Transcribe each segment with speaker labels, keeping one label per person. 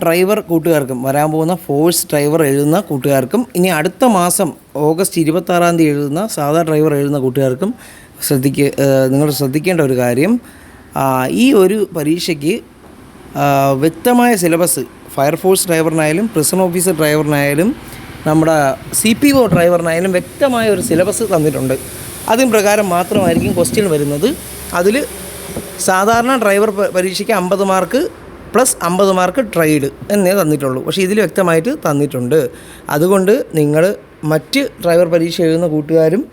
Speaker 1: Driver കൂട്ടുകാർക്കും വരാൻ പോകുന്ന ഫോഴ്സ് ഡ്രൈവർ എഴുതുന്ന കൂട്ടുകാർക്കും ഇനി അടുത്ത മാസം ഓഗസ്റ്റ് ഇരുപത്താറാം തീയതി എഴുതുന്ന സാധാ ഡ്രൈവർ എഴുതുന്ന കൂട്ടുകാർക്കും ശ്രദ്ധിക്ക നിങ്ങൾ ശ്രദ്ധിക്കേണ്ട ഒരു കാര്യം ഈ ഒരു പരീക്ഷയ്ക്ക് വ്യക്തമായ സിലബസ് ഫയർഫോഴ്സ് ഡ്രൈവറിനായാലും പ്രിസൺ ഓഫീസർ ഡ്രൈവറിനായാലും നമ്മുടെ സി പി ഒ ഡ്രൈവറിനായാലും വ്യക്തമായ ഒരു സിലബസ് തന്നിട്ടുണ്ട്. അതിന് പ്രകാരം മാത്രമായിരിക്കും ക്വസ്റ്റ്യൻ വരുന്നത്. അതിൽ സാധാരണ ഡ്രൈവർ പരീക്ഷയ്ക്ക് അമ്പത് മാർക്ക് പ്ലസ് അമ്പത് മാർക്ക് ട്രൈഡ് എന്നേ തന്നിട്ടുള്ളൂ. പക്ഷേ ഇതിൽ വ്യക്തമായിട്ട് തന്നിട്ടുണ്ട്. അതുകൊണ്ട് നിങ്ങൾ മറ്റ് ഡ്രൈവർ പരീക്ഷ എഴുതുന്ന കൂട്ടുകാരും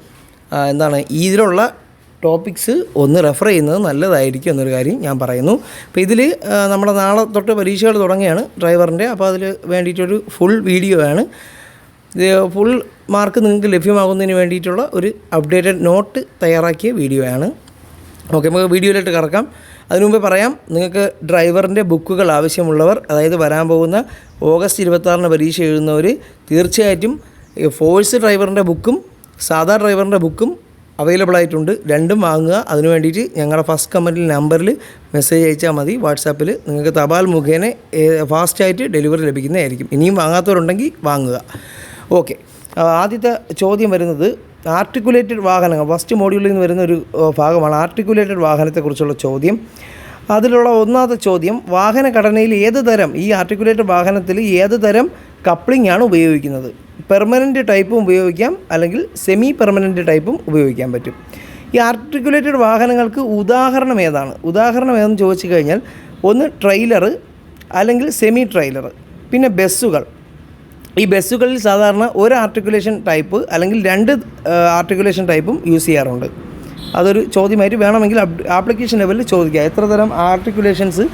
Speaker 1: എന്താണ് ഇതിലുള്ള ടോപ്പിക്സ് ഒന്ന് റെഫർ ചെയ്യുന്നത് നല്ലതായിരിക്കും എന്നൊരു കാര്യം ഞാൻ പറയുന്നു. അപ്പോൾ ഇതിൽ നമ്മുടെ നാളെ തൊട്ട് പരീക്ഷകൾ തുടങ്ങിയാണ് ഡ്രൈവറിന്റെ. അപ്പോൾ അതിൽ വേണ്ടിയിട്ടൊരു ഫുൾ വീഡിയോ ആണ്. ഫുൾ മാർക്ക് നിങ്ങൾക്ക് ലഭ്യമാകുന്നതിന് വേണ്ടിയിട്ടുള്ള ഒരു അപ്ഡേറ്റഡ് നോട്ട് തയ്യാറാക്കിയ വീഡിയോ ആണ്. ഓക്കെ നമുക്ക് വീഡിയോയിലോട്ട് കറക്കാം അതിനു മുമ്പ് പറയാം നിങ്ങൾക്ക് ഡ്രൈവറിന്റെ ബുക്കുകൾ ആവശ്യമുള്ളവർ അതായത് വരാൻ പോകുന്ന ഓഗസ്റ്റ് ഇരുപത്താറിന് പരീക്ഷ എഴുതുന്നവർ തീർച്ചയായിട്ടും ഫോഴ്സ് ഡ്രൈവറിന്റെ ബുക്കും സാധാ ഡ്രൈവറിന്റെ ബുക്കും അവൈലബിൾ ആയിട്ടുണ്ട്. രണ്ടും വാങ്ങുക. അതിന് വേണ്ടിയിട്ട് ഞങ്ങളുടെ ഫസ്റ്റ് കമന്റിൽ നമ്പറിൽ മെസ്സേജ് അയച്ചാൽ മതി. വാട്സാപ്പിൽ നിങ്ങൾക്ക് തപാൽ മുഖേന ഫാസ്റ്റായിട്ട് ഡെലിവറി ലഭിക്കുന്നതായിരിക്കും. ഇനിയും വാങ്ങാത്തവരുണ്ടെങ്കിൽ വാങ്ങുക. ഓക്കെ ആദ്യത്തെ ചോദ്യം വരുന്നത് ആർട്ടിക്കുലേറ്റഡ് വാഹനങ്ങൾ ഫസ്റ്റ് മോഡ്യൂളിൽ നിന്ന് വരുന്ന ഒരു ഭാഗമാണ് ആർട്ടിക്കുലേറ്റഡ് വാഹനത്തെക്കുറിച്ചുള്ള ചോദ്യം. അതിലുള്ള ഒന്നാമത്തെ ചോദ്യം വാഹന ഘടനയിൽ ഏത് തരം ഈ ആർട്ടിക്കുലേറ്റഡ് വാഹനത്തിൽ ഏത് തരം കപ്ലിംഗ് ആണ് ഉപയോഗിക്കുന്നത്? പെർമനന്റ് ടൈപ്പും ഉപയോഗിക്കാം അല്ലെങ്കിൽ സെമി പെർമനന്റ് ടൈപ്പും ഉപയോഗിക്കാൻ പറ്റും. ഈ ആർട്ടിക്കുലേറ്റഡ് വാഹനങ്ങൾക്ക് ഉദാഹരണം ഏതാണ്? ഉദാഹരണം ഏതെന്ന് ചോദിച്ചു കഴിഞ്ഞാൽ ഒന്ന് ട്രെയിലർ അല്ലെങ്കിൽ സെമി ട്രെയിലർ പിന്നെ ബസ്സുകൾ. ഈ ബസ്സുകളിൽ സാധാരണ ഒരു ആർട്ടിക്കുലേഷൻ ടൈപ്പ് അല്ലെങ്കിൽ രണ്ട് ആർട്ടിക്കുലേഷൻ ടൈപ്പും യൂസ് ചെയ്യാറുണ്ട്. അതൊരു ചോദ്യമായിട്ട് വേണമെങ്കിൽ ആപ്ലിക്കേഷൻ ലെവലിൽ ചോദിക്കുക എത്ര തരം ആർട്ടിക്കുലേഷൻസ്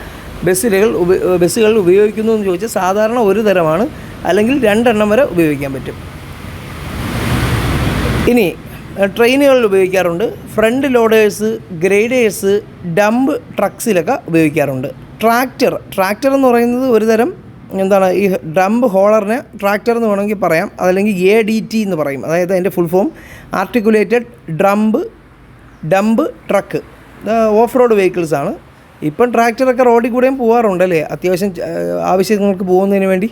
Speaker 1: ബസ്സുകൾ ഉപ ബസ്സുകളിൽ ഉപയോഗിക്കുന്നു എന്ന് ചോദിച്ചാൽ സാധാരണ ഒരു തരമാണ് അല്ലെങ്കിൽ രണ്ടെണ്ണം വരെ ഉപയോഗിക്കാൻ പറ്റും. ഇനി ട്രെയിനുകളിൽ ഉപയോഗിക്കാറുണ്ട്. ഫ്രണ്ട് ലോഡേഴ്സ് ഗ്രേഡേഴ്സ് ഡംപ് ട്രക്സിലൊക്കെ ഉപയോഗിക്കാറുണ്ട്. ട്രാക്ടർ ട്രാക്ടർ എന്ന് പറയുന്നത് ഒരു തരം എന്താണ് ഈ ഡംപ് ഹോളറിന് ട്രാക്ടർ എന്ന് വേണമെങ്കിൽ പറയാം അതല്ലെങ്കിൽ എ ഡി ടി എന്ന് പറയും. അതായത് അതിന്റെ full form articulated drum dump truck. Off road vehicles ആണ്. ഇപ്പം ട്രാക്ടറൊക്കെ റോഡിൽ കൂടെയും പോകാറുണ്ട് അല്ലേ? അത്യാവശ്യം ആവശ്യങ്ങൾക്ക് പോകുന്നതിന് വേണ്ടി.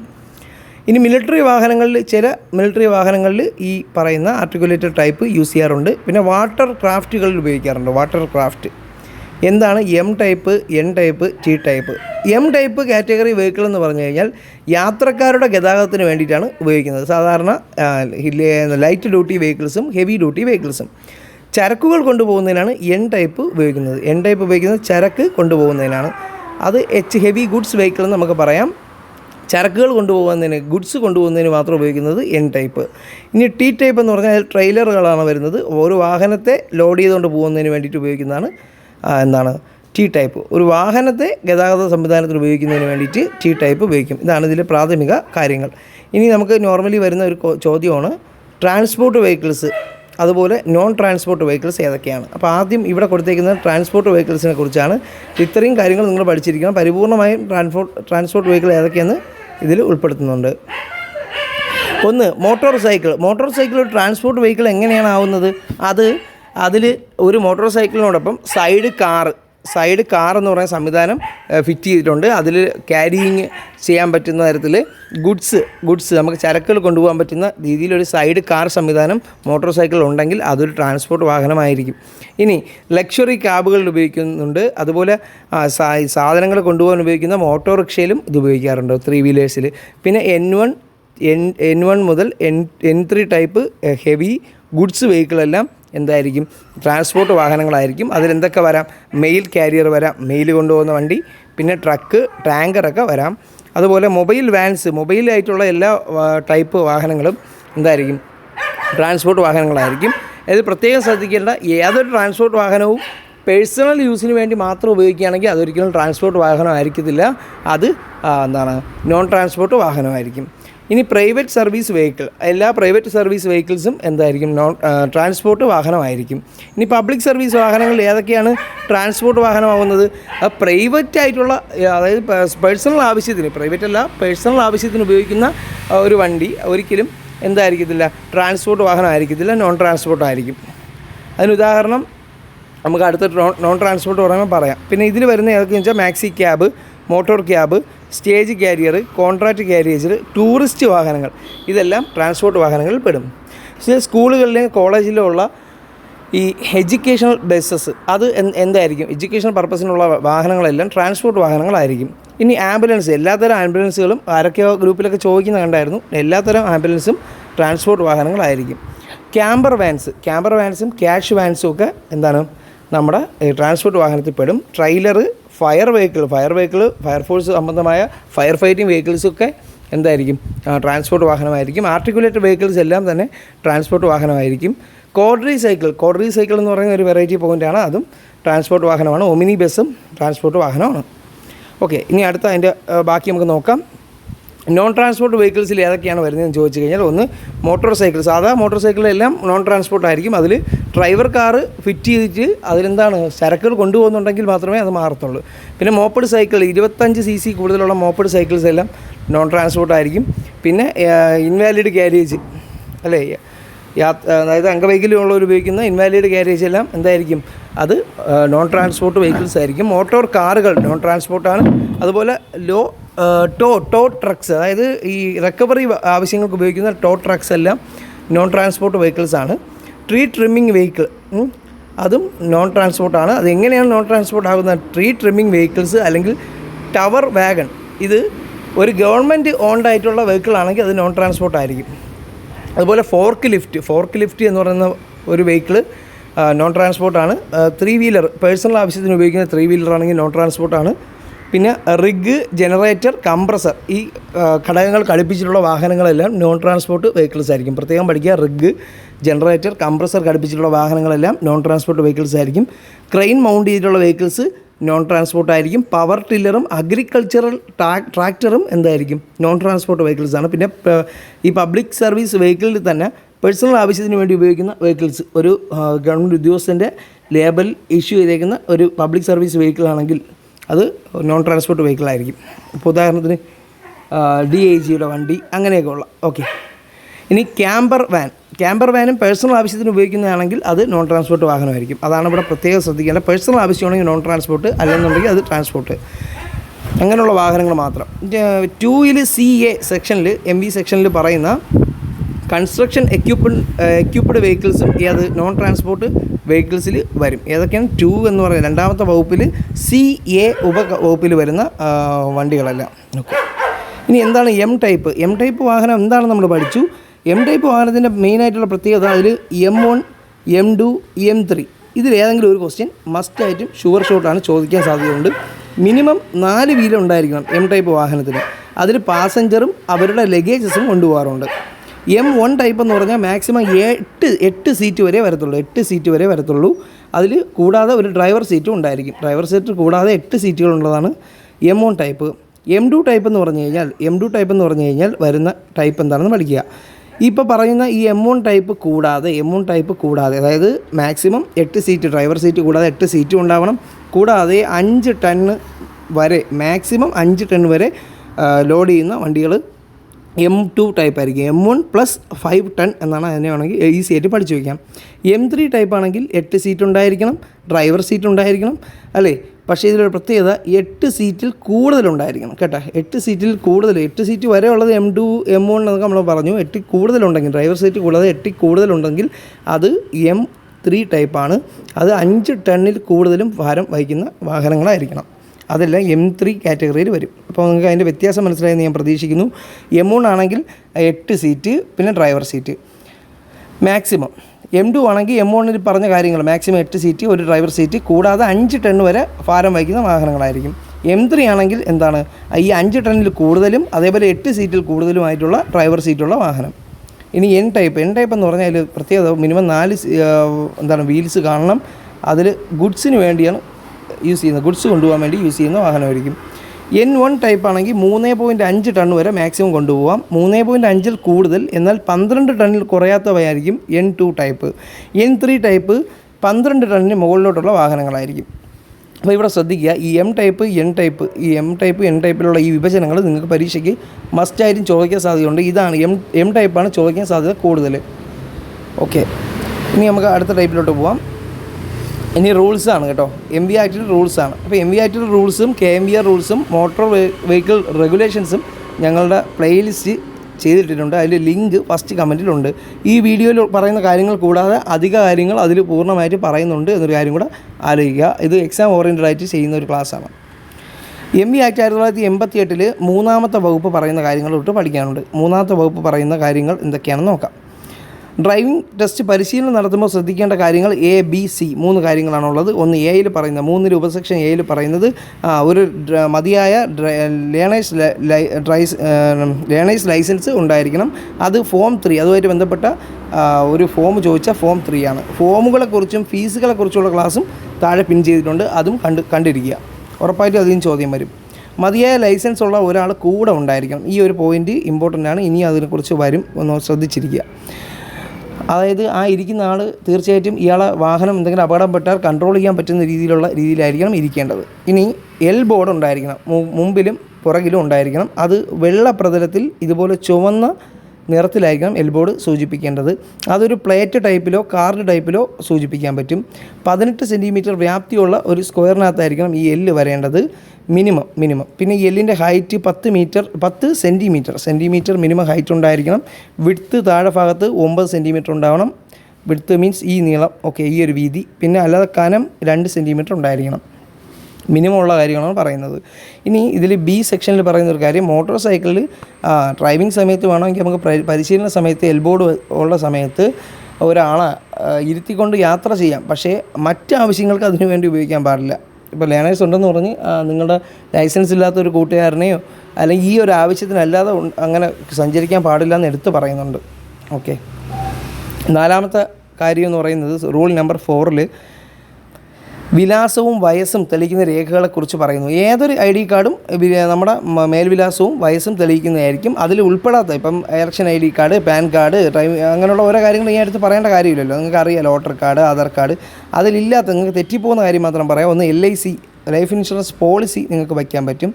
Speaker 1: ഇനി മിലിറ്ററി വാഹനങ്ങളിൽ ചില മിലിറ്ററി വാഹനങ്ങളിൽ ഈ പറയുന്ന ആർട്ടിക്കുലേറ്റഡ് ടൈപ്പ് യൂസ് ചെയ്യാറുണ്ട്. പിന്നെ വാട്ടർ ക്രാഫ്റ്റുകളിൽ ഉപയോഗിക്കാറുണ്ട്. വാട്ടർ ക്രാഫ്റ്റ് എന്താണ് M type N type T type M type category vehicle എന്ന് പറഞ്ഞു കഴിഞ്ഞാൽ യാത്രക്കാരുടെ ഗതാഗതത്തിന് വേണ്ടിയിട്ടാണ് ഉപയോഗിക്കുന്നത്. സാധാരണ ലൈറ്റ് ഡ്യൂട്ടി വെഹിക്കിൾസും ഹെവി ഡ്യൂട്ടി വെഹിക്കിൾസും ചരക്കുകൾ കൊണ്ടുപോകുന്നതിനാണ് എൻ ടൈപ്പ് ഉപയോഗിക്കുന്നത്. എൻ ടൈപ്പ് ഉപയോഗിക്കുന്നത് ചരക്ക് കൊണ്ടുപോകുന്നതിനാണ്. അത് എച്ച് ഹെവി ഗുഡ്സ് വെഹിക്കിൾ എന്ന് നമുക്ക് പറയാം. ചരക്കുകൾ കൊണ്ടുപോകുന്നതിന് ഗുഡ്സ് കൊണ്ടുപോകുന്നതിന് മാത്രം ഉപയോഗിക്കുന്നത് എൻ ടൈപ്പ് ഇനി ടി ടൈപ്പ് എന്ന് പറഞ്ഞാൽ ട്രെയിലറുകളാണ് വരുന്നത്. ഒരു വാഹനത്തെ ലോഡ് ചെയ്തുകൊണ്ട് പോകുന്നതിന് വേണ്ടിയിട്ട് ഉപയോഗിക്കുന്നതാണ് എന്താണ്? ടി ടൈപ്പ് ഒരു വാഹനത്തെ ഗതാഗത സംവിധാനത്തിൽ ഉപയോഗിക്കുന്നതിന് വേണ്ടിയിട്ട് ടി ടൈപ്പ് ഉപയോഗിക്കും. ഇതാണ് ഇതിലെ പ്രാഥമിക കാര്യങ്ങൾ. ഇനി നമുക്ക് നോർമലി വരുന്ന ഒരു ചോദ്യമാണ് ട്രാൻസ്പോർട്ട് വെഹിക്കിൾസ് അതുപോലെ നോൺ ട്രാൻസ്പോർട്ട് വെഹിക്കിൾസ് ഏതൊക്കെയാണ്? അപ്പോൾ ആദ്യം ഇവിടെ കൊടുത്തേക്കുന്നത് ട്രാൻസ്പോർട്ട് വെഹിക്കിൾസിനെ കുറിച്ചാണ് ഇത്രയും കാര്യങ്ങൾ നിങ്ങൾ പഠിച്ചിരിക്കണം. പരിപൂർണമായും ട്രാൻസ്പോർട്ട് ട്രാൻസ്പോർട്ട് വെഹിക്കിൾ ഏതൊക്കെയെന്ന് ഇതിൽ ഉൾപ്പെടുത്തുന്നുണ്ട്. ഒന്ന് motor cycle motor cycle transport vehicle എങ്ങനെയാണ് ആവുന്നത്? അത് അതിൽ ഒരു മോട്ടോർ സൈക്കിളിനോടൊപ്പം സൈഡ് കാറ് സൈഡ് കാർ എന്ന് പറയുന്ന സംവിധാനം ഫിറ്റ് ചെയ്തിട്ടുണ്ട്. അതിൽ ക്യാരിയിങ് ചെയ്യാൻ പറ്റുന്ന തരത്തിൽ ഗുഡ്സ് ഗുഡ്സ് നമുക്ക് ചരക്കുകൾ കൊണ്ടുപോകാൻ പറ്റുന്ന രീതിയിലൊരു സൈഡ് കാർ സംവിധാനം മോട്ടോർ സൈക്കിൾ ഉണ്ടെങ്കിൽ അതൊരു ട്രാൻസ്പോർട്ട് വാഹനമായിരിക്കും. ഇനി ലക്ഷറി ക്യാബുകളിൽ ഉപയോഗിക്കുന്നുണ്ട്. അതുപോലെ സാധനങ്ങൾ കൊണ്ടുപോകാൻ ഉപയോഗിക്കുന്ന ഓട്ടോറിക്ഷയിലും ഇത് ഉപയോഗിക്കാറുണ്ട് ത്രീ വീലേഴ്സിൽ പിന്നെ N one N N one മുതൽ N N three type heavy goods വെഹിക്കിളെല്ലാം എന്തായിരിക്കും? ട്രാൻസ്പോർട്ട് വാഹനങ്ങളായിരിക്കും. അതിലെന്തൊക്കെ വരാം? മെയിൽ കാരിയർ വരാം. മെയിൽ കൊണ്ടുപോകുന്ന വണ്ടി പിന്നെ ട്രക്ക് ടാങ്കറൊക്കെ വരാം. അതുപോലെ മൊബൈൽ വാൻസ് മൊബൈലായിട്ടുള്ള എല്ലാ ടൈപ്പ് വാഹനങ്ങളും എന്തായിരിക്കും? ട്രാൻസ്പോർട്ട് വാഹനങ്ങളായിരിക്കും. ഇത് പ്രത്യേകം ശ്രദ്ധിക്കേണ്ട ഏതൊരു ട്രാൻസ്പോർട്ട് വാഹനവും പേഴ്സണൽ യൂസിന് വേണ്ടി മാത്രം ഉപയോഗിക്കുകയാണെങ്കിൽ അതൊരിക്കലും ട്രാൻസ്പോർട്ട് വാഹനമായിരിക്കത്തില്ല അത് എന്താണ്? നോൺ ട്രാൻസ്പോർട്ട് വാഹനമായിരിക്കും. ഇനി പ്രൈവറ്റ് സർവീസ് വെഹിക്കിൾ. എല്ലാ പ്രൈവറ്റ് സർവീസ് വെഹിക്കിൾസും എന്തായിരിക്കും? നോൺ ട്രാൻസ്പോർട്ട് വാഹനമായിരിക്കും. ഇനി പബ്ലിക് സർവീസ് വാഹനങ്ങൾ ഏതൊക്കെയാണ് ട്രാൻസ്പോർട്ട് വാഹനമാകുന്നത്? പ്രൈവറ്റ് ആയിട്ടുള്ള അതായത് പേഴ്സണൽ ആവശ്യത്തിന് പ്രൈവറ്റ് അല്ല പേഴ്സണൽ ആവശ്യത്തിന് ഉപയോഗിക്കുന്ന ഒരു വണ്ടി ഒരിക്കലും എന്തായിരിക്കത്തില്ല ട്രാൻസ്പോർട്ട് വാഹനമായിരിക്കത്തില്ല നോൺ ട്രാൻസ്പോർട്ട് ആയിരിക്കും. അതിന് ഉദാഹരണം നമുക്ക് അടുത്ത നോൺ ട്രാൻസ്പോർട്ട് പറയുമ്പോൾ പറയാം. പിന്നെ ഇതിൽ വരുന്ന ഏതൊക്കെയെന്ന് വെച്ചാൽ maxi cab motor cab stage carrier contract carriage tourist വാഹനങ്ങൾ ഇതെല്ലാം ട്രാൻസ്പോർട്ട് വാഹനങ്ങളിൽ പെടും. സ്കൂളുകളിലെയും കോളേജിലും ഉള്ള ഈ എഡ്യൂക്കേഷണൽ ബസ്സസ് അത് എന്ത് എന്തായിരിക്കും? എഡ്യൂക്കേഷണൽ പർപ്പസിനുള്ള വാഹനങ്ങളെല്ലാം ട്രാൻസ്പോർട്ട് വാഹനങ്ങളായിരിക്കും. ഇനി ആംബുലൻസ് എല്ലാത്തരം ആംബുലൻസുകളും ആരൊക്കെ ഗ്രൂപ്പിലൊക്കെ ചോദിക്കുന്ന കണ്ടായിരുന്നു. എല്ലാത്തരം ആംബുലൻസും ട്രാൻസ്പോർട്ട് വാഹനങ്ങളായിരിക്കും. ക്യാമ്പർ വാൻസ് ക്യാമ്പർ വാൻസും ക്യാഷ് വാൻസും ഒക്കെ എന്താണ്? നമ്മുടെ ട്രാൻസ്പോർട്ട് വാഹനത്തിൽ പെടും. Trailer fire vehicle fire vehicle fire force സംബന്ധമായ ഫയർ ഫൈറ്റിംഗ് വെഹിക്കിൾസൊക്കെ എന്തായിരിക്കും? ട്രാൻസ്പോർട്ട് വാഹനമായിരിക്കും. ആർട്ടിക്കുലേറ്റഡ് വെഹിക്കിൾസ് എല്ലാം തന്നെ ട്രാൻസ്പോർട്ട് വാഹനമായിരിക്കും. കോഡറി സൈക്കിൾ കോഡറി സൈക്കിൾ എന്ന് പറയുന്ന ഒരു വെറൈറ്റി പോയിന്റാണ് അതും ട്രാൻസ്പോർട്ട് വാഹനമാണ്. ഒമിനി ബസ്സും ട്രാൻസ്പോർട്ട് വാഹനമാണ്. ഓക്കെ ഇനി അടുത്ത അതിന്റെ ബാക്കി നമുക്ക് നോക്കാം. നോൺ ട്രാൻസ്പോർട്ട് വെഹിക്കിൾസിൽ ഏതൊക്കെയാണ് വരുന്നതെന്ന് ചോദിച്ചു കഴിഞ്ഞാൽ ഒന്ന് മോട്ടോർ സൈക്കിൾ സാധാ മോട്ടോർ സൈക്കിളെല്ലാം നോൺ ട്രാൻസ്പോർട്ട് ആയിരിക്കും. അതിൽ ഡ്രൈവർ കാറ് ഫിറ്റ് ചെയ്തിട്ട് അതിലെന്താണ് ചരക്കുകൾ കൊണ്ടുപോകുന്നുണ്ടെങ്കിൽ മാത്രമേ അത് മാറത്തുള്ളൂ. പിന്നെ മോപ്പഡ് സൈക്കിൾ ഇരുപത്തഞ്ച് സി സി കൂടുതലുള്ള മോപ്പഡ് സൈക്കിൾസ് എല്ലാം നോൺ ട്രാൻസ്പോർട്ട് ആയിരിക്കും. പിന്നെ ഇൻവാലിഡ് ക്യാരേജ് അല്ലേ? യാത്ര അതായത് അംഗവൈകല്യമുള്ളവർ ഉപയോഗിക്കുന്ന ഇൻവാലിഡ് ക്യാരേജ് എല്ലാം എന്തായിരിക്കും? അത് നോൺ ട്രാൻസ്പോർട്ട് വെഹിക്കിൾസ് ആയിരിക്കും. മോട്ടോർ കാറുകൾ നോൺ ട്രാൻസ്പോർട്ടാണ് അതുപോലെ ലോ ടോ ടോ ട്രക്സ് അതായത് ഈ റിക്കവറി ആവശ്യങ്ങൾക്ക് ഉപയോഗിക്കുന്ന ടോ ട്രക്സ് എല്ലാം നോൺ ട്രാൻസ്പോർട്ട് വെഹിക്കിൾസ് ആണ് ട്രീ ട്രിമ്മിങ് വെഹിക്കിൾ അതും നോൺ ട്രാൻസ്പോർട്ടാണ് അത് എങ്ങനെയാണ് നോൺ ട്രാൻസ്പോർട്ട് ആകുന്നത്? ട്രീ ട്രിമ്മിങ് വെഹിക്കിൾസ് അല്ലെങ്കിൽ ടവർ വാഗൺ ഇത് ഒരു ഗവൺമെന്റ് ഓൺഡ് ആയിട്ടുള്ള വെഹിക്കിൾ ആണെങ്കിൽ അത് നോൺ ട്രാൻസ്പോർട്ട് ആയിരിക്കും. അതുപോലെ ഫോർക്ക് ലിഫ്റ്റ് ഫോർക്ക് ലിഫ്റ്റ് എന്ന് പറയുന്ന ഒരു വെഹിക്കിൾ നോൺ ട്രാൻസ്പോർട്ടാണ് ത്രീ വീലർ പേഴ്സണൽ ആവശ്യത്തിന് ഉപയോഗിക്കുന്ന ത്രീ വീലർ ആണെങ്കിൽ നോൺ ട്രാൻസ്പോർട്ടാണ് പിന്നെ റിഗ് ജനറേറ്റർ കംപ്രസർ ഈ ഘടകങ്ങൾ ഘടിപ്പിച്ചിട്ടുള്ള വാഹനങ്ങളെല്ലാം നോൺ ട്രാൻസ്പോർട്ട് വെഹിക്കിൾസ് ആയിരിക്കും. പ്രത്യേകം പഠിക്കുക റിഗ് ജനറേറ്റർ കംപ്രസർ ഘടിപ്പിച്ചിട്ടുള്ള വാഹനങ്ങളെല്ലാം നോൺ ട്രാൻസ്പോർട്ട് വെഹിക്കിൾസ് ആയിരിക്കും. ക്രെയിൻ മൗണ്ട് ചെയ്തിട്ടുള്ള വെഹിക്കിൾസ് നോൺ ട്രാൻസ്പോർട്ട് ആയിരിക്കും. പവർ ടില്ലറും അഗ്രികൾച്ചറൽ ട്രാക്ടറും എന്തായിരിക്കും? നോൺ ട്രാൻസ്പോർട്ട് വെഹിക്കിൾസ് ആണ്. പിന്നെ ഈ പബ്ലിക് സർവീസ് വെഹിക്കിളിൽ തന്നെ പേഴ്സണൽ ആവശ്യത്തിന് വേണ്ടി ഉപയോഗിക്കുന്ന വെഹിക്കിൾസ് ഒരു ഗവൺമെന്റ് ഉദ്യോഗസ്ഥന്റെ ലേബൽ ഇഷ്യൂ ചെയ്തേക്കുന്ന ഒരു പബ്ലിക് സർവീസ് വെഹിക്കിൾ ആണെങ്കിൽ അത് നോൺ ട്രാൻസ്പോർട്ട് വെഹിക്കിൾ ആയിരിക്കും. ഇപ്പോൾ ഉദാഹരണത്തിന് ഡി ഐ ജിയുടെ വണ്ടി അങ്ങനെയൊക്കെ ഉള്ള. ഓക്കെ ഇനി ക്യാമ്പർ വാൻ ക്യാമ്പർ വാനും പേഴ്സണൽ ആവശ്യത്തിന് ഉപയോഗിക്കുന്നതാണെങ്കിൽ അത് നോൺ ട്രാൻസ്പോർട്ട് വാഹനമായിരിക്കും. അതാണ് ഇവിടെ പ്രത്യേകം ശ്രദ്ധിക്കേണ്ടത്. പേഴ്സണൽ ആവശ്യമാണെങ്കിൽ നോൺ ട്രാൻസ്പോർട്ട് അല്ലെന്നുണ്ടെങ്കിൽ അത് ട്രാൻസ്പോർട്ട് അങ്ങനെയുള്ള വാഹനങ്ങൾ മാത്രം. ടൂയിൽ സി എ സെക്ഷനിൽ എം വി സെക്ഷനിൽ പറയുന്ന കൺസ്ട്രക്ഷൻ എക്യുപ്മെന്റ് എക്യൂപ്ഡ് വെഹിക്കിൾസും ഏത് നോൺ ട്രാൻസ്പോർട്ട് വെഹിക്കിൾസിൽ വരും. ഏതൊക്കെയാണ്? ടു എന്ന് പറയുന്നത് രണ്ടാമത്തെ വകുപ്പിൽ സി എ ഉപ വകുപ്പിൽ വരുന്ന വണ്ടികളെല്ലാം. ഓക്കെ ഇനി എന്താണ് എം ടൈപ്പ് എം ടൈപ്പ് വാഹനം എന്താണെന്ന് നമ്മൾ പഠിച്ചു? എം ടൈപ്പ് വാഹനത്തിന്റെ മെയിനായിട്ടുള്ള പ്രത്യേകത അതിൽ M one M two M three ഇതിൽ ഏതെങ്കിലും ഒരു ക്വസ്റ്റ്യൻ മസ്റ്റായിട്ടും ഷുവർ ഷോട്ടാണ് ചോദിക്കാൻ സാധ്യതയുണ്ട്. മിനിമം നാല് വീലുണ്ടായിരിക്കണം എം ടൈപ്പ് വാഹനത്തിന്. അതിൽ പാസഞ്ചറും അവരുടെ ലഗേജസും കൊണ്ടുപോകാറുണ്ട്. എം വൺ ടൈപ്പ് എന്ന് പറഞ്ഞാൽ മാക്സിമം എട്ട് എട്ട് സീറ്റ് വരെ വരത്തുള്ളൂ. എട്ട് സീറ്റ് വരെ വരത്തുള്ളൂ. അതിൽ കൂടാതെ ഒരു ഡ്രൈവർ സീറ്റും ഉണ്ടായിരിക്കും. ഡ്രൈവർ സീറ്റ് കൂടാതെ എട്ട് സീറ്റുകളുള്ളതാണ് M one type M two type എന്ന് പറഞ്ഞു കഴിഞ്ഞാൽ എം ടു ടൈപ്പ് എന്ന് പറഞ്ഞു കഴിഞ്ഞാൽ വരുന്ന ടൈപ്പ് എന്താണെന്ന് പഠിക്കുക. ഇപ്പോൾ പറയുന്ന ഈ എം വൺ ടൈപ്പ് കൂടാതെ എം വൺ ടൈപ്പ് കൂടാതെ അതായത് മാക്സിമം എട്ട് സീറ്റ് ഡ്രൈവർ സീറ്റ് കൂടാതെ എട്ട് സീറ്റും ഉണ്ടാവണം. കൂടാതെ അഞ്ച് ടണ്ണ് വരെ മാക്സിമം അഞ്ച് ടൺ വരെ ലോഡ് ചെയ്യുന്ന വണ്ടികൾ എം ടു ടൈപ്പ് ആയിരിക്കും. M one plus five ten എന്നാണ് അതിനെ വേണമെങ്കിൽ ഈസി ആയിട്ട് പഠിച്ചു വയ്ക്കാം എം ത്രീ ടൈപ്പ് ആണെങ്കിൽ എട്ട് സീറ്റ് ഉണ്ടായിരിക്കണം ഡ്രൈവർ സീറ്റ് ഉണ്ടായിരിക്കണം അല്ലേ? പക്ഷേ ഇതിലൊരു പ്രത്യേകത എട്ട് സീറ്റിൽ കൂടുതലുണ്ടായിരിക്കണം കേട്ടോ. എട്ട് സീറ്റിൽ കൂടുതൽ എട്ട് സീറ്റ് വരെ ഉള്ളത് എം ടു എം വൺ എന്നൊക്കെ നമ്മൾ പറഞ്ഞു. എട്ടിൽ കൂടുതലുണ്ടെങ്കിൽ ഡ്രൈവർ സീറ്റ് കൂടാതെ എട്ടിൽ കൂടുതലുണ്ടെങ്കിൽ അത് എം ത്രീ ടൈപ്പാണ് അത് അഞ്ച് ടണ്ണിൽ കൂടുതലും ഭാരം വഹിക്കുന്ന വാഹനങ്ങളായിരിക്കണം. അതെല്ലാം എം ത്രീ കാറ്റഗറിയിൽ വരും. അപ്പോൾ നിങ്ങൾക്ക് അതിന്റെ വ്യത്യാസം മനസ്സിലായെന്ന് ഞാൻ പ്രതീക്ഷിക്കുന്നു. എം ആണെങ്കിൽ എട്ട് സീറ്റ് പിന്നെ driver seat maximum M two ആണെങ്കിൽ എം വണ്ണിൽ പറഞ്ഞ കാര്യങ്ങൾ മാക്സിമം എട്ട് സീറ്റ് ഒരു ഡ്രൈവർ സീറ്റ് കൂടാതെ അഞ്ച് ടൺ വരെ ഭാരം വഹിക്കുന്ന വാഹനങ്ങളായിരിക്കും. എം ത്രീ ആണെങ്കിൽ എന്താണ്? ഈ അഞ്ച് ടണ്ണിൽ കൂടുതലും അതേപോലെ എട്ട് സീറ്റിൽ കൂടുതലുമായിട്ടുള്ള ഡ്രൈവർ സീറ്റുള്ള വാഹനം. ഇനി എൻ ടൈപ്പ് എൻ ടൈപ്പ് എന്ന് പറഞ്ഞാൽ പ്രത്യേകത മിനിമം നാല് എന്താണ് വീൽസ് കാണണം. അതിൽ ഗുഡ്സിന് വേണ്ടിയാണ് യൂസ് ചെയ്യുന്നത് ഗുഡ്സ് കൊണ്ടുപോകാൻ വേണ്ടി യൂസ് ചെയ്യുന്ന വാഹനമായിരിക്കും. എൻ വൺ ടൈപ്പ് ആണെങ്കിൽ മൂന്ന് പോയിന്റ് അഞ്ച് ടൺ വരെ മാക്സിമം കൊണ്ടുപോകാം മൂന്ന് പോയിന്റ് അഞ്ചിൽ കൂടുതൽ എന്നാൽ പന്ത്രണ്ട് ടണ്ണിൽ കുറയാത്തവയായിരിക്കും N two type N three type പന്ത്രണ്ട് ടണ്ണിന് മുകളിലോട്ടുള്ള വാഹനങ്ങളായിരിക്കും. അപ്പോൾ ഇവിടെ ശ്രദ്ധിക്കുക ഈ എം ടൈപ്പ് എൻ ടൈപ്പ് ഈ എം ടൈപ്പ് എൻ ടൈപ്പിലുള്ള ഈ വിഭജനങ്ങൾ നിങ്ങൾക്ക് പരീക്ഷയ്ക്ക് മസ്റ്റായിട്ടും ചോദിക്കാൻ സാധ്യതയുണ്ട്. ഇതാണ് എം എം ടൈപ്പാണ് ചോദിക്കാൻ സാധ്യത കൂടുതൽ. ഓക്കെ ഇനി നമുക്ക് അടുത്ത ടൈപ്പിലോട്ട് പോവാം. ഇനി റൂൾസാണ് കേട്ടോ. എം വി ആക്ടിന്റെ റൂൾസാണ് അപ്പോൾ എം വി ആക്ടിന്റെ റൂൾസും കെ എം വി ആർ റൂൾസും മോട്ടോർ വെഹിക്കിൾ റെഗുലേഷൻസും ഞങ്ങളുടെ പ്ലേലിസ്റ്റ് ചെയ്തിട്ടിട്ടുണ്ട്. അതിൽ ലിങ്ക് ഫസ്റ്റ് കമന്റിലുണ്ട് ഈ വീഡിയോയിൽ പറയുന്ന കാര്യങ്ങൾ കൂടാതെ അധിക കാര്യങ്ങൾ അതിൽ പൂർണമായിട്ട് പറയുന്നുണ്ട് എന്നൊരു കാര്യം കൂടെ ആലോചിക്കുക. ഇത് എക്സാം ഓറിയന്റഡ് ആയിട്ട് ചെയ്യുന്ന ഒരു ക്ലാസ്സാണ് എം വി ആക്ട് ആയിരത്തി തൊള്ളായിരത്തി എൺപത്തി എട്ടിൽ മൂന്നാമത്തെ വകുപ്പ് പറയുന്ന കാര്യങ്ങൾ തൊട്ട് പഠിക്കാനുണ്ട്. മൂന്നാമത്തെ വകുപ്പ് പറയുന്ന കാര്യങ്ങൾ എന്തൊക്കെയാണെന്ന് നോക്കാം. ഡ്രൈവിംഗ് ടെസ്റ്റ് പരിശീലനം നടത്തുമ്പോൾ ശ്രദ്ധിക്കേണ്ട കാര്യങ്ങൾ എ ബി സി മൂന്ന് കാര്യങ്ങളാണുള്ളത്. ഒന്ന് എയിൽ പറയുന്ന മൂന്നിൽ ഉപസെക്ഷൻ എയിൽ പറയുന്നത് ഒരു മതിയായ ലേണേഴ്സ് ഡ്രൈസ് ലേണേഴ്സ് ലൈസൻസ് ഉണ്ടായിരിക്കണം. അത് ഫോം ത്രീ അതുമായിട്ട് ബന്ധപ്പെട്ട ഒരു ഫോം ചോദിച്ചാൽ ഫോം ത്രീ ആണ്. ഫോമുകളെക്കുറിച്ചും ഫീസുകളെക്കുറിച്ചുള്ള ക്ലാസ്സും താഴെ പിൻ ചെയ്തിട്ടുണ്ട്. അതും കണ്ട് കണ്ടിരിക്കുക. ഉറപ്പായിട്ടും അതിന് ചോദ്യം വരും. മതിയായ ലൈസൻസ് ഉള്ള ഒരാൾ കൂടെ ഉണ്ടായിരിക്കണം. ഈ ഒരു പോയിന്റ് ഇമ്പോർട്ടന്റ് ആണ്. ഇനി അതിനെക്കുറിച്ച് വരും. ഒന്ന് ശ്രദ്ധിച്ചിരിക്കുക. അതായത് ആ ഇരിക്കുന്ന ആൾ തീർച്ചയായിട്ടും ഇയാളെ വാഹനം എന്തെങ്കിലും അപകടം അപകടപ്പെട്ടാൽ കൺട്രോൾ ചെയ്യാൻ പറ്റുന്ന രീതിയിലുള്ള രീതിയിലായിരിക്കണം ഇരിക്കേണ്ടത്. ഇനി എൽ ബോർഡ് ഉണ്ടായിരിക്കണം. മുമ്പിലും പുറകിലും ഉണ്ടായിരിക്കണം. അത് വെള്ള പ്രതലത്തിൽ ഇതുപോലെ ചുവന്ന നിറത്തിലായിരിക്കണം എൽ ബോർഡ് സൂചിപ്പിക്കേണ്ടത്. അതൊരു പ്ലേറ്റ് ടൈപ്പിലോ കാർഡ് ടൈപ്പിലോ സൂചിപ്പിക്കാൻ പറ്റും. പതിനെട്ട് സെന്റിമീറ്റർ വ്യാപ്തിയുള്ള ഒരു സ്ക്വയറിനകത്തായിരിക്കണം ഈ എല്ല് വരേണ്ടത്. Minimum minimum. പിന്നെ എല്ലിന്റെ ഹൈറ്റ് പത്ത് മീറ്റർ പത്ത് സെന്റിമീറ്റർ. സെന്റിമീറ്റർ മിനിമം ഹൈറ്റ് ഉണ്ടായിരിക്കണം. വിടുത്ത് താഴെ ഭാഗത്ത് ഒമ്പത് സെന്റിമീറ്റർ ഉണ്ടാവണം. വിടുത്ത് മീൻസ് ഈ നീളം ഓക്കെ ഈ ഒരു വീതി. പിന്നെ അല്ലാതെ കനം രണ്ട് സെന്റിമീറ്റർ ഉണ്ടായിരിക്കണം. മിനിമം ഉള്ള കാര്യങ്ങളാണ് പറയുന്നത്. ഇനി ഇതിൽ ബി സെക്ഷനിൽ പറയുന്ന ഒരു കാര്യം മോട്ടോർ സൈക്കിളിൽ ഡ്രൈവിംഗ് സമയത്ത് വേണമെങ്കിൽ നമുക്ക് പരിശീലന സമയത്ത് എൽബോർഡ് ഉള്ള സമയത്ത് ഒരാളെ ഇരുത്തിക്കൊണ്ട് യാത്ര ചെയ്യാം. പക്ഷേ മറ്റ് ആവശ്യങ്ങൾക്ക് അതിനു വേണ്ടി ഉപയോഗിക്കാൻ പാടില്ല. ഇപ്പോൾ ലേണേഴ്സ് ഉണ്ടെന്ന് പറഞ്ഞ് നിങ്ങളുടെ ലൈസൻസ് ഇല്ലാത്ത ഒരു കൂട്ടുകാരനെയോ അല്ലെങ്കിൽ ഈ ഒരു ആവശ്യത്തിനല്ലാതെ അങ്ങനെ സഞ്ചരിക്കാൻ പാടില്ല എന്ന് എടുത്തു പറയുന്നുണ്ട്. ഓക്കെ. നാലാമത്തെ കാര്യം എന്ന് പറയുന്നത് റൂൾ നമ്പർ ഫോറിൽ വിലാസവും വയസ്സും തെളിയിക്കുന്ന രേഖകളെക്കുറിച്ച് പറയുന്നു. ഏതൊരു ഐ ഡി കാർഡും നമ്മുടെ മേൽവിലാസവും വയസ്സും തെളിയിക്കുന്നതായിരിക്കും. അതിൽ ഉൾപ്പെടാത്ത ഇപ്പം election I D card PAN card drive അങ്ങനെയുള്ള ഓരോ കാര്യങ്ങൾ ഈ അടുത്ത് പറയേണ്ട കാര്യമില്ലല്ലോ. നിങ്ങൾക്ക് അറിയാം വോട്ടർ കാർഡ് ആധാർ കാർഡ്. അതിലില്ലാത്ത നിങ്ങൾക്ക് തെറ്റിപ്പോകുന്ന കാര്യം മാത്രം പറയാം. ഒന്ന് L I C life insurance policy നിങ്ങൾക്ക് വയ്ക്കാൻ പറ്റും.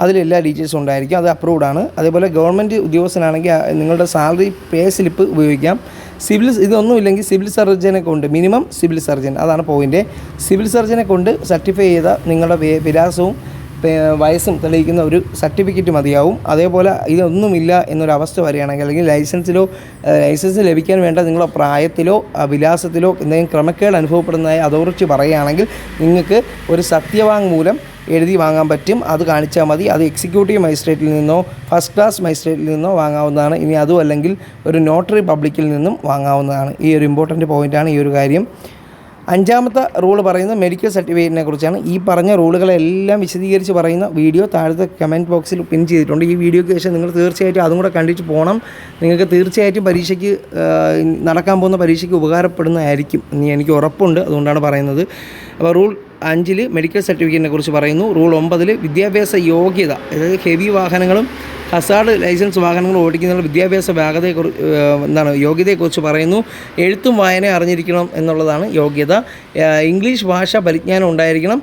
Speaker 1: അതിലെല്ലാ ഡീറ്റെയിൽസും ഉണ്ടായിരിക്കും. അത് അപ്രൂവ്ഡ് ആണ്. അതേപോലെ ഗവൺമെന്റ് ഉദ്യോഗസ്ഥനാണെങ്കിൽ നിങ്ങളുടെ സാലറി പേ സ്ലിപ്പ് ഉപയോഗിക്കാം. സിവിൽ ഇതൊന്നും ഇല്ലെങ്കിൽ സിവിൽ സർജനെ കൊണ്ട് മിനിമം സിവിൽ സർജൻ അതാണ് പോയിന്റ് സിവിൽ സർജനെ കൊണ്ട് സർട്ടിഫൈ ചെയ്ത നിങ്ങളുടെ വിലാസവും വയസ്സും തെളിയിക്കുന്ന ഒരു സർട്ടിഫിക്കറ്റ് മതിയാവും. അതേപോലെ ഇതൊന്നുമില്ല എന്നൊരു അവസ്ഥ വരികയാണെങ്കിൽ അല്ലെങ്കിൽ ലൈസൻസിലോ ലൈസൻസ് ലഭിക്കാൻ വേണ്ട നിങ്ങളുടെ പ്രായത്തിലോ വിലാസത്തിലോ എന്തെങ്കിലും ക്രമക്കേട് അനുഭവപ്പെടുന്നതായി അതോറിറ്റി പറയുകയാണെങ്കിൽ നിങ്ങൾക്ക് ഒരു സത്യവാങ്മൂലം എഴുതി വാങ്ങാൻ പറ്റും. അത് കാണിച്ചാൽ മതി. അത് എക്സിക്യൂട്ടീവ് മജിസ്ട്രേറ്റിൽ നിന്നോ ഫസ്റ്റ് ക്ലാസ് മജിസ്ട്രേറ്റിൽ നിന്നോ വാങ്ങാവുന്നതാണ്. ഇനി അതും അല്ലെങ്കിൽ ഒരു നോട്ടറി പബ്ലിക്കിൽ നിന്നും വാങ്ങാവുന്നതാണ്. ഈ ഒരു ഇമ്പോർട്ടന്റ് പോയിന്റാണ് ഈ ഒരു കാര്യം. അഞ്ചാമത്തെ റൂൾ പറയുന്നത് മെഡിക്കൽ സർട്ടിഫിക്കറ്റിനെ കുറിച്ചാണ്. ഈ പറഞ്ഞ റൂളുകളെല്ലാം വിശദീകരിച്ച് പറയുന്ന വീഡിയോ താഴത്തെ കമന്റ് ബോക്സിൽ പിൻ ചെയ്തിട്ടുണ്ട്. ഈ വീഡിയോയ്ക്ക് ശേഷം നിങ്ങൾ തീർച്ചയായിട്ടും അതും കൂടെ കണ്ടിട്ട് പോകണം നിങ്ങൾക്ക് തീർച്ചയായിട്ടും പരീക്ഷയ്ക്ക് നടക്കാൻ പോകുന്ന പരീക്ഷയ്ക്ക് ഉപകാരപ്പെടുന്നതായിരിക്കും എനിക്ക് ഉറപ്പുണ്ട്. അതുകൊണ്ടാണ് പറയുന്നത്. അപ്പോൾ റൂൾ അഞ്ചിൽ മെഡിക്കൽ സർട്ടിഫിക്കറ്റിനെ കുറിച്ച് പറയുന്നു. റൂൾ ഒമ്പതിൽ വിദ്യാഭ്യാസ യോഗ്യത അതായത് ഹെവി വാഹനങ്ങളും ഹസാർഡ് ലൈസൻസ് വാഹനങ്ങൾ ഓടിക്കുന്നതിനുള്ള വിദ്യാഭ്യാസ വേഗതയെ എന്താണ് യോഗ്യതയെക്കുറിച്ച് പറയുന്നു. എഴുത്തും വായന അറിഞ്ഞിരിക്കണം എന്നുള്ളതാണ് യോഗ്യത. ഇംഗ്ലീഷ് ഭാഷ പരിജ്ഞാനം ഉണ്ടായിരിക്കണം.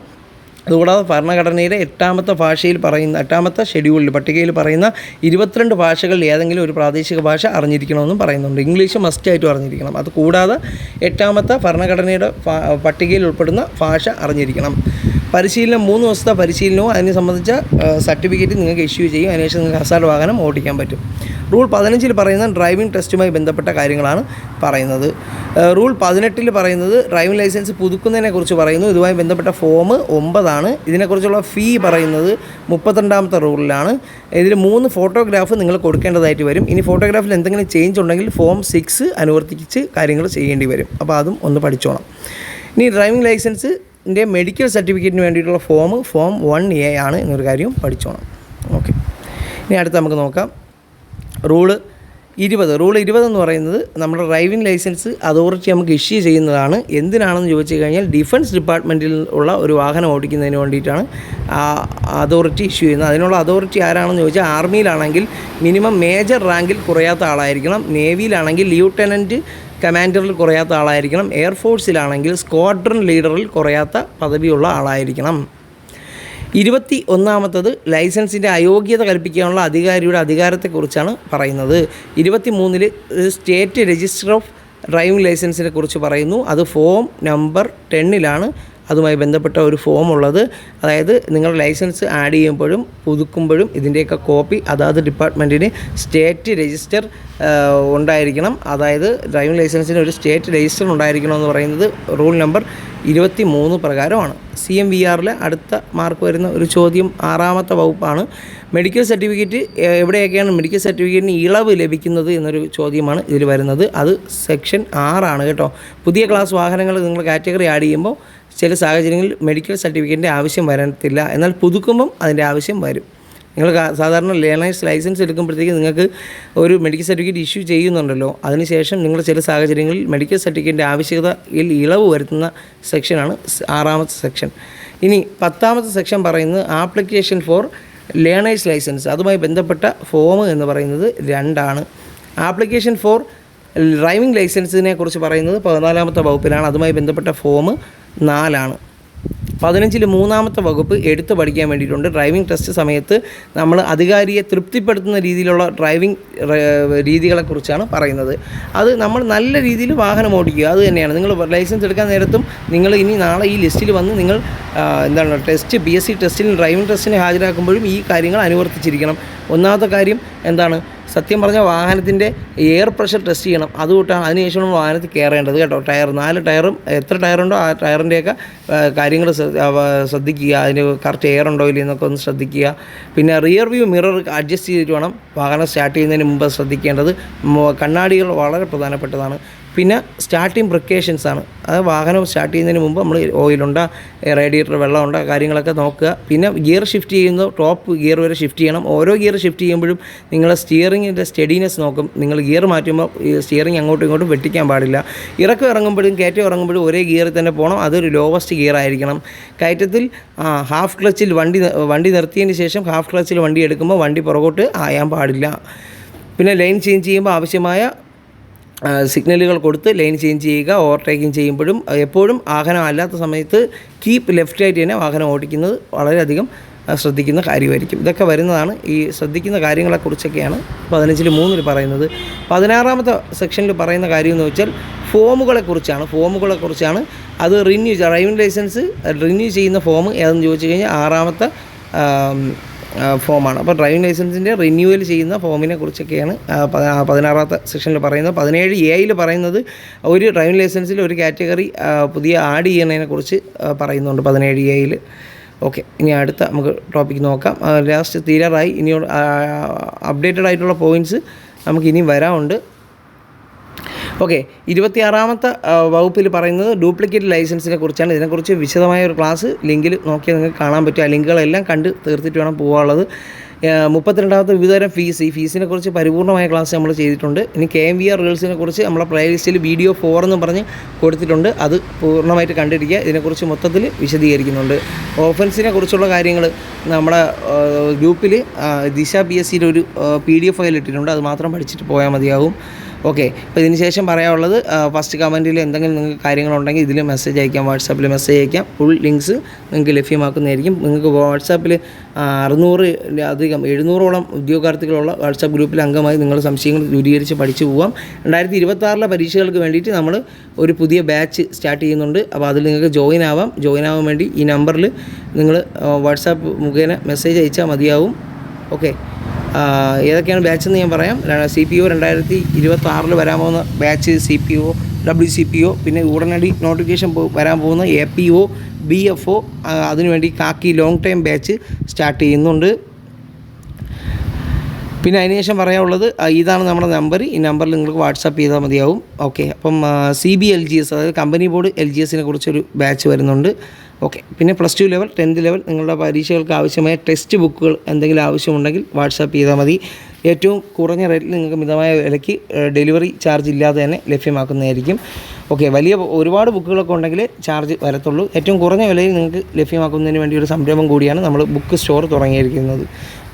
Speaker 1: അതുകൂടാതെ ഭരണഘടനയിലെ എട്ടാമത്തെ ഭാഷയിൽ പറയുന്ന എട്ടാമത്തെ ഷെഡ്യൂളിൽ പട്ടികയിൽ പറയുന്ന ഇരുപത്തിരണ്ട് ഭാഷകളിൽ ഏതെങ്കിലും ഒരു പ്രാദേശിക ഭാഷ അറിഞ്ഞിരിക്കണമെന്നും പറയുന്നുണ്ട്. ഇംഗ്ലീഷ് മസ്റ്റായിട്ടും അറിഞ്ഞിരിക്കണം. അത് കൂടാതെ എട്ടാമത്തെ ഭരണഘടനയുടെ പട്ടികയിൽ ഉൾപ്പെടുന്ന ഭാഷ അറിഞ്ഞിരിക്കണം. പരിശീലനം മൂന്ന് ദിവസത്തെ പരിശീലനവും അതിനെ സംബന്ധിച്ച സർട്ടിഫിക്കറ്റ് നിങ്ങൾക്ക് ഇഷ്യൂ ചെയ്യും. അതിനുശേഷം നിങ്ങൾക്ക് ഹസാർഡ് വാഹനം ഓടിക്കാൻ പറ്റും. റൂൾ പതിനഞ്ചിൽ പറയുന്ന ഡ്രൈവിംഗ് ടെസ്റ്റുമായി ബന്ധപ്പെട്ട കാര്യങ്ങളാണ് പറയുന്നത്. റൂൾ പതിനെട്ടിൽ പറയുന്നത് ഡ്രൈവിംഗ് ലൈസൻസ് പുതുക്കുന്നതിനെക്കുറിച്ച് പറയുന്നു. ഇതുമായി ബന്ധപ്പെട്ട ഫോം ഒമ്പതാണ്. ഇതിനെക്കുറിച്ചുള്ള ഫീ പറയുന്നത് മുപ്പത്തിരണ്ടാമത്തെ റൂളിലാണ്. ഇതിൽ മൂന്ന് ഫോട്ടോഗ്രാഫ് നിങ്ങൾ കൊടുക്കേണ്ടതായിട്ട് വരും. ഇനി ഫോട്ടോഗ്രാഫിൽ എന്തെങ്കിലും ചേഞ്ച് ഉണ്ടെങ്കിൽ ഫോം സിക്സ് അനുവർത്തിച്ച് കാര്യങ്ങൾ ചെയ്യേണ്ടി വരും. അപ്പോൾ അതും ഒന്ന് പഠിച്ചോണം. ഇനി ഡ്രൈവിംഗ് ലൈസൻസ് ഇതിന്റെ മെഡിക്കൽ സർട്ടിഫിക്കറ്റിന് വേണ്ടിയിട്ടുള്ള ഫോം ഫോം വൺ എ ആണ് എന്നൊരു കാര്യം പഠിച്ചോണം. ഓക്കെ ഇനി അടുത്ത് നമുക്ക് നോക്കാം. റൂൾ ഇരുപത്. റൂൾ ഇരുപതെന്ന് പറയുന്നത് നമ്മുടെ ഡ്രൈവിംഗ് ലൈസൻസ് അതോറിറ്റി നമുക്ക് ഇഷ്യൂ ചെയ്യുന്നതാണ്. എന്തിനാണെന്ന് ചോദിച്ചു കഴിഞ്ഞാൽ ഡിഫൻസ് ഡിപ്പാർട്ട്മെന്റിൽ ഉള്ള ഒരു വാഹനം ഓടിക്കുന്നതിന് വേണ്ടിയിട്ടാണ് അതോറിറ്റി ഇഷ്യൂ ചെയ്യുന്നത്. അതിനുള്ള അതോറിറ്റി ആരാണെന്ന് ചോദിച്ചാൽ ആർമിയിലാണെങ്കിൽ മിനിമം മേജർ റാങ്കിൽ കുറയാത്ത ആളായിരിക്കണം. നേവിയിലാണെങ്കിൽ ലിയൂട്ടനന്റ് കമാൻഡറിൽ കുറയാത്ത ആളായിരിക്കണം. എയർഫോഴ്സിലാണെങ്കിൽ സ്ക്വാഡ്രൺ ലീഡറിൽ കുറയാത്ത പദവിയുള്ള ആളായിരിക്കണം. ഇരുപത്തി ഒന്നാമത്തത് ലൈസൻസിന്റെ അയോഗ്യത കൽപ്പിക്കാനുള്ള അധികാരിയുടെ അധികാരത്തെക്കുറിച്ചാണ് പറയുന്നത്. ഇരുപത്തി മൂന്നിൽ സ്റ്റേറ്റ് രജിസ്റ്റർ ഓഫ് ഡ്രൈവിംഗ് ലൈസൻസിനെ കുറിച്ച് പറയുന്നു. അത് ഫോം നമ്പർ ടെന്നിലാണ്. അതുമായി ബന്ധപ്പെട്ട ഒരു ഫോം ഉള്ളത്. അതായത് നിങ്ങൾ ലൈസൻസ് ആഡ് ചെയ്യുമ്പോഴും പുതുക്കുമ്പോഴും ഇതിന്റെയൊക്കെ കോപ്പി അതാത് ഡിപ്പാർട്ട്മെന്റിന് സ്റ്റേറ്റ് രജിസ്റ്റർ ഉണ്ടായിരിക്കണം. അതായത് ഡ്രൈവിംഗ് ലൈസൻസിന് ഒരു സ്റ്റേറ്റ് രജിസ്റ്റർ ഉണ്ടായിരിക്കണം എന്ന് പറയുന്നത് റൂൾ നമ്പർ ഇരുപത്തി മൂന്ന് പ്രകാരമാണ്. സി എം വി ആറിലെ അടുത്ത മാർക്ക് വരുന്ന ഒരു ചോദ്യം ആറാമത്തെ വകുപ്പാണ്. മെഡിക്കൽ സർട്ടിഫിക്കറ്റ് എവിടെയൊക്കെയാണ് മെഡിക്കൽ സർട്ടിഫിക്കറ്റിന് ഇളവ് ലഭിക്കുന്നത് എന്നൊരു ചോദ്യമാണ് ഇതിൽ വരുന്നത്. അത് സെക്ഷൻ ആറാണ് കേട്ടോ. പുതിയ ക്ലാസ് വാഹനങ്ങൾ നിങ്ങൾ കാറ്റഗറി ആഡ് ചെയ്യുമ്പോൾ ചില സാഹചര്യങ്ങളിൽ മെഡിക്കൽ സർട്ടിഫിക്കറ്റിന്റെ ആവശ്യം വരത്തില്ല. എന്നാൽ പുതുക്കുമ്പം അതിന്റെ ആവശ്യം വരും. നിങ്ങൾ സാധാരണ ലേണേഴ്സ് ലൈസൻസ് എടുക്കുമ്പോഴത്തേക്ക് നിങ്ങൾക്ക് ഒരു മെഡിക്കൽ സർട്ടിഫിക്കറ്റ് ഇഷ്യൂ ചെയ്യുന്നുണ്ടല്ലോ. അതിനുശേഷം നിങ്ങൾ ചില സാഹചര്യങ്ങളിൽ മെഡിക്കൽ സർട്ടിഫിക്കറ്റിന്റെ ആവശ്യകതയിൽ ഇളവ് വരുത്തുന്ന സെക്ഷനാണ് ആറാമത്തെ സെക്ഷൻ ഇനി പത്താമത്തെ സെക്ഷൻ പറയുന്നത് ആപ്ലിക്കേഷൻ ഫോർ ലേണേഴ്സ് ലൈസൻസ് അതുമായി ബന്ധപ്പെട്ട ഫോം എന്ന് പറയുന്നത് രണ്ടാണ്. ആപ്ലിക്കേഷൻ ഫോർ ഡ്രൈവിംഗ് ലൈസൻസിനെ കുറിച്ച് പറയുന്നത് പതിനാലാമത്തെ വകുപ്പിലാണ്. അതുമായി ബന്ധപ്പെട്ട ഫോം നാലാണ്. പതിനഞ്ചിൽ മൂന്നാമത്തെ വകുപ്പ് എടുത്തു പഠിക്കാൻ വേണ്ടിയിട്ടുണ്ട്. ഡ്രൈവിംഗ് ടെസ്റ്റ് സമയത്ത് നമ്മൾ അധികാരിയെ തൃപ്തിപ്പെടുത്തുന്ന രീതിയിലുള്ള ഡ്രൈവിംഗ് രീതികളെക്കുറിച്ചാണ് പറയുന്നത്. അത് നമ്മൾ നല്ല രീതിയിൽ വാഹനം ഓടിക്കുക അത് തന്നെയാണ്. നിങ്ങൾ ലൈസൻസ് എടുക്കാൻ നേരത്തും നിങ്ങൾ ഇനി നാളെ ഈ ലിസ്റ്റിൽ വന്ന് നിങ്ങൾ എന്താണ് ടെസ്റ്റ് പി എസ് സി ടെസ്റ്റിന് ഡ്രൈവിംഗ് ടെസ്റ്റിന് ഹാജരാക്കുമ്പോഴും ഈ കാര്യങ്ങൾ അനുവർത്തിച്ചിരിക്കണം. ഒന്നാമത്തെ കാര്യം എന്താണ്? സത്യം പറഞ്ഞാൽ വാഹനത്തിന്റെ എയർ പ്രഷർ ടെസ്റ്റ് ചെയ്യണം. അതുകൊണ്ടാണ് അതിനുശേഷമാണ് വാഹനത്തിൽ കയറേണ്ടത് കേട്ടോ. ടയർ നാല് ടയറും എത്ര ടയറുണ്ടോ ആ ടയറിന്റെയൊക്കെ കാര്യങ്ങൾ ശ്രദ്ധിക്കുക. അതിന് കറക്റ്റ് എയർ ഉണ്ടോ ഇല്ലയോ എന്നൊക്കെ ഒന്ന് ശ്രദ്ധിക്കുക. പിന്നെ റിയർ വ്യൂ മിറർ അഡ്ജസ്റ്റ് ചെയ്തിട്ട് വേണം വാഹനം സ്റ്റാർട്ട് ചെയ്യുന്നതിന് മുമ്പ് ശ്രദ്ധിക്കേണ്ടത്. കണ്ണാടികൾ വളരെ പ്രധാനപ്പെട്ടതാണ്. പിന്നെ സ്റ്റാർട്ടിങ് പ്രിക്കേഷൻസ് ആണ്. അത് വാഹനം സ്റ്റാർട്ട് ചെയ്യുന്നതിന് മുമ്പ് നമ്മൾ ഓയിലുണ്ട് റേഡിയേറ്റർ വെള്ളമുണ്ടോ കാര്യങ്ങളൊക്കെ നോക്കുക. പിന്നെ ഗിയർ ഷിഫ്റ്റ് ചെയ്യുന്നു ടോപ്പ് ഗിയർ വരെ ഷിഫ്റ്റ് ചെയ്യണം. ഓരോ ഗിയർ ഷിഫ്റ്റ് ചെയ്യുമ്പോഴും നിങ്ങൾ സ്റ്റിയറിങ്ങിന്റെ സ്റ്റെഡിനെസ് നോക്കും. നിങ്ങൾ ഗിയർ മാറ്റുമ്പോൾ സ്റ്റിയറിങ് അങ്ങോട്ടും ഇങ്ങോട്ടും വെട്ടിക്കാൻ പാടില്ല. ഇറക്കം ഇറങ്ങുമ്പോഴും കയറ്റം ഇറങ്ങുമ്പോഴും ഒരേ ഗിയറിൽ തന്നെ പോകണം അതൊരു ലോവസ്റ്റ് ഗിയർ ആയിരിക്കണം. കയറ്റത്തിൽ ഹാഫ് ക്ലച്ചിൽ വണ്ടി വണ്ടി നിർത്തിയതിന് ശേഷം ഹാഫ് ക്ലച്ചിൽ വണ്ടി എടുക്കുമ്പോൾ വണ്ടി പുറകോട്ട് ആയാൻ പാടില്ല. പിന്നെ ലൈൻ ചേഞ്ച് ചെയ്യുമ്പോൾ ആവശ്യമായ സിഗ്നലുകൾ കൊടുത്ത് ലൈൻ ചേഞ്ച് ചെയ്യുക ഓവർടേക്കിംഗ് ചെയ്യുമ്പോഴും എപ്പോഴും വാഹനം അല്ലാത്ത സമയത്ത് കീപ്പ് ലെഫ്റ്റ് ആയിട്ട് തന്നെ വാഹനം ഓടിക്കുന്നത് വളരെയധികം ശ്രദ്ധിക്കുന്ന കാര്യമായിരിക്കും. ഇതൊക്കെ വരുന്നതാണ് ഈ ശ്രദ്ധിക്കുന്ന കാര്യങ്ങളെക്കുറിച്ചൊക്കെയാണ് പതിനഞ്ചിൽ മൂന്നിൽ പറയുന്നത്. പതിനാറാമത്തെ സെക്ഷനിൽ പറയുന്ന കാര്യം എന്ന് വെച്ചാൽ ഫോമുകളെക്കുറിച്ചാണ്. ഫോമുകളെക്കുറിച്ചാണ്. അത് റിന്യൂ ഡ്രൈവിംഗ് ലൈസൻസ് റിന്യൂ ചെയ്യുന്ന ഫോം ഏതെന്ന് ചോദിച്ചു കഴിഞ്ഞാൽ ആറാമത്തെ ഫോമാണ് അപ്പോൾ ഡ്രൈവിംഗ് ലൈസൻസിന്റെ റിന്യൂവൽ ചെയ്യുന്ന ഫോമിനെ കുറിച്ചൊക്കെയാണ് പതിനാറാമത്തെ സെക്ഷനിൽ പറയുന്നത്. പതിനേഴ് എയിൽ പറയുന്നത് ഒരു ഡ്രൈവിംഗ് ലൈസൻസിൽ ഒരു കാറ്റഗറി പുതിയ ആഡ് ചെയ്യുന്നതിനെ കുറിച്ച് ആ, പറയുന്നുണ്ട് പതിനേഴ് എയിൽ ഓക്കെ ഇനി അടുത്ത നമുക്ക് ടോപ്പിക് നോക്കാം. ലാസ്റ്റ് തീരാറായി ഇനി അപ്ഡേറ്റഡ് ആയിട്ടുള്ള പോയിന്റ്സ് നമുക്ക് ഇനി വരാനുണ്ട്. ഓക്കെ ഇരുപത്തിയാറാമത്തെ വകുപ്പിൽ പറയുന്നത് ഡ്യൂപ്ലിക്കേറ്റ് ലൈസൻസിനെ കുറിച്ചാണ്. ഇതിനെക്കുറിച്ച് വിശദമായ ഒരു ക്ലാസ് ലിങ്കിൽ നോക്കിയാൽ നിങ്ങൾക്ക് കാണാൻ പറ്റും. ആ ലിങ്കുകളെല്ലാം കണ്ട് തീർത്തിട്ട് വേണം പോകാനുള്ളത്. മുപ്പത്തിരണ്ടാമത്തെ വിവിധതരം ഫീസ്. ഈ ഫീസിനെ കുറിച്ച് പരിപൂർണമായ ക്ലാസ് നമ്മൾ ചെയ്തിട്ടുണ്ട്. ഇനി കെ എം വി ആർ റൂൾസിനെ കുറിച്ച് നമ്മളെ പ്ലേലിസ്റ്റിൽ വീഡിയോ ഫോർ എന്ന് പറഞ്ഞ് കൊടുത്തിട്ടുണ്ട്. അത് പൂർണമായിട്ട് കണ്ടിരിക്കുക. ഇതിനെക്കുറിച്ച് മൊത്തത്തിൽ വിശദീകരിക്കുന്നുണ്ട്. ഓഫൻസിനെ കുറിച്ചുള്ള കാര്യങ്ങൾ നമ്മുടെ ഗ്രൂപ്പിൽ ദിശ പി എസ് സിയിൽ ഒരു പി ഡി എഫ് ഫയൽ ഇട്ടിട്ടുണ്ട് അത് മാത്രം പഠിച്ചിട്ട് പോയാൽ മതിയാവും ഓക്കെ. അപ്പോൾ ഇതിന് ശേഷം പറയാനുള്ളത് ഫസ്റ്റ് കമന്റിൽ എന്തെങ്കിലും നിങ്ങൾക്ക് കാര്യങ്ങളുണ്ടെങ്കിൽ ഇതിൽ മെസ്സേജ് അയക്കാം വാട്സാപ്പിൽ മെസ്സേജ് അയക്കാം. ഫുൾ ലിങ്ക്സ് നിങ്ങൾക്ക് ലഭ്യമാക്കുന്നതായിരിക്കും. നിങ്ങൾക്ക് വാട്സാപ്പിൽ അറുന്നൂറ് അധികം എഴുന്നൂറോളം ഉദ്യോഗാർത്ഥികളുള്ള വാട്സാപ്പ് ഗ്രൂപ്പിൽ അംഗമായി നിങ്ങൾ സംശയങ്ങൾ ദൂരീകരിച്ച് പഠിച്ചു പോകാം രണ്ടായിരത്തി ഇരുപത്താറിലെ പരീക്ഷകൾക്ക് വേണ്ടിയിട്ട് നമ്മൾ ഒരു പുതിയ ബാച്ച് സ്റ്റാർട്ട് ചെയ്യുന്നുണ്ട്. അപ്പോൾ അതിൽ നിങ്ങൾക്ക് ജോയിൻ ആവാം. ജോയിൻ ആവാൻ വേണ്ടി ഈ നമ്പറിൽ നിങ്ങൾ വാട്സാപ്പ് മുഖേന മെസ്സേജ് അയച്ചാൽ മതിയാവും. ഓക്കെ. ഏതൊക്കെയാണ് ബാച്ച് എന്ന് ഞാൻ പറയാം. സി പി ഒ രണ്ടായിരത്തി ഇരുപത്തി ആറിൽ വരാൻ പോകുന്ന batch C P O W C P O പിന്നെ ഉടനടി നോട്ടിഫിക്കേഷൻ വരാൻ പോകുന്ന A P O B F O അതിനുവേണ്ടി കാക്കി ലോങ് ടൈം ബാച്ച് സ്റ്റാർട്ട് ചെയ്യുന്നുണ്ട്. പിന്നെ അതിനുശേഷം പറയാനുള്ളത് ഇതാണ് നമ്മുടെ നമ്പർ ഈ നമ്പറിൽ നിങ്ങൾക്ക് വാട്സാപ്പ് ചെയ്താൽ മതിയാവും. ഓക്കെ അപ്പം C B L G S അതായത് കമ്പനി ബോർഡ് എൽ ജി എസിനെ കുറിച്ചൊരു ബാച്ച് വരുന്നുണ്ട്. ഓക്കെ പിന്നെ plus two level tenth level നിങ്ങളുടെ പരീക്ഷകൾക്ക് ആവശ്യമായ ടെക്സ്റ്റ് ബുക്കുകൾ എന്തെങ്കിലും ആവശ്യമുണ്ടെങ്കിൽ വാട്സാപ്പ് ചെയ്താൽ മതി. ഏറ്റവും കുറഞ്ഞ റേറ്റിൽ നിങ്ങൾക്ക് മിതമായ വിലയ്ക്ക് ഡെലിവറി ചാർജ് ഇല്ലാതെ തന്നെ ലഭ്യമാക്കുന്നതായിരിക്കും. ഓക്കെ വലിയ ഒരുപാട് ബുക്കുകളൊക്കെ ഉണ്ടെങ്കിൽ ചാർജ് വരത്തുള്ളൂ. ഏറ്റവും കുറഞ്ഞ വിലയിൽ നിങ്ങൾക്ക് ലഭ്യമാക്കുന്നതിന് വേണ്ടി ഒരു സംരംഭം കൂടിയാണ് നമ്മൾ ബുക്ക് സ്റ്റോർ തുടങ്ങിയിരിക്കുന്നത്.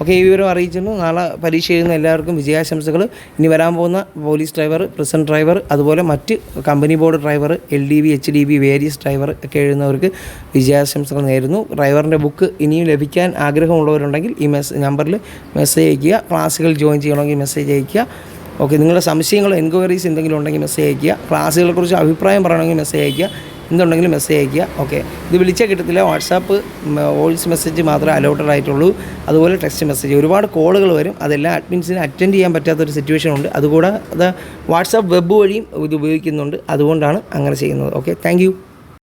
Speaker 1: ഓക്കെ ഈ വിവരം അറിയിച്ചിരുന്നു. നാളെ പരീക്ഷ എഴുതുന്ന എല്ലാവർക്കും വിജയാശംസകൾ. ഇനി വരാൻ പോകുന്ന പോലീസ് ഡ്രൈവർ പ്രിസൺ ഡ്രൈവർ അതുപോലെ മറ്റ് company board driver L D B H D B various driver ഒക്കെ എഴുതുന്നവർക്ക് വിജയാശംസകൾ നേരുന്നു. ഡ്രൈവറിന്റെ ബുക്ക് ഇനിയും ലഭിക്കാൻ ആഗ്രഹമുള്ളവരുണ്ടെങ്കിൽ ഈ മെസ് നമ്പറിൽ മെസ്സേജ് അയയ്ക്കുക. ക്ലാസ്സുകൾ ജോയിൻ ചെയ്യണമെങ്കിൽ മെസ്സേജ് അയയ്ക്കുക. ഓക്കെ നിങ്ങളുടെ സംശയങ്ങളോ എൻക്വയറീസ് എന്തെങ്കിലും ഉണ്ടെങ്കിൽ മെസ്സേജ് അയയ്ക്കുക. ക്ലാസ്സുകളെക്കുറിച്ച് അഭിപ്രായം പറയണമെങ്കിൽ മെസ്സേജ് അയയ്ക്കുക. എന്തുണ്ടെങ്കിലും മെസ്സേജ് അയയ്ക്കുക. ഓക്കെ ഇത് വിളിച്ചാൽ കിട്ടത്തില്ല. വാട്സാപ്പ് വോയിസ് മെസ്സേജ് മാത്രമേ അലോട്ടഡ് ആയിട്ടുള്ളൂ. അതുപോലെ ടെക്സ്റ്റ് മെസ്സേജ് ഒരുപാട് കോളുകൾ വരും. അതെല്ലാം അഡ്മിൻസിന് അറ്റൻഡ് ചെയ്യാൻ പറ്റാത്തൊരു സിറ്റുവേഷൻ ഉണ്ട്. അതുകൂടാതെ അത് വാട്സാപ്പ് വെബ് വഴിയും ഇത് ഉപയോഗിക്കുന്നുണ്ട്. അതുകൊണ്ടാണ് അങ്ങനെ ചെയ്യുന്നത്. Okay thank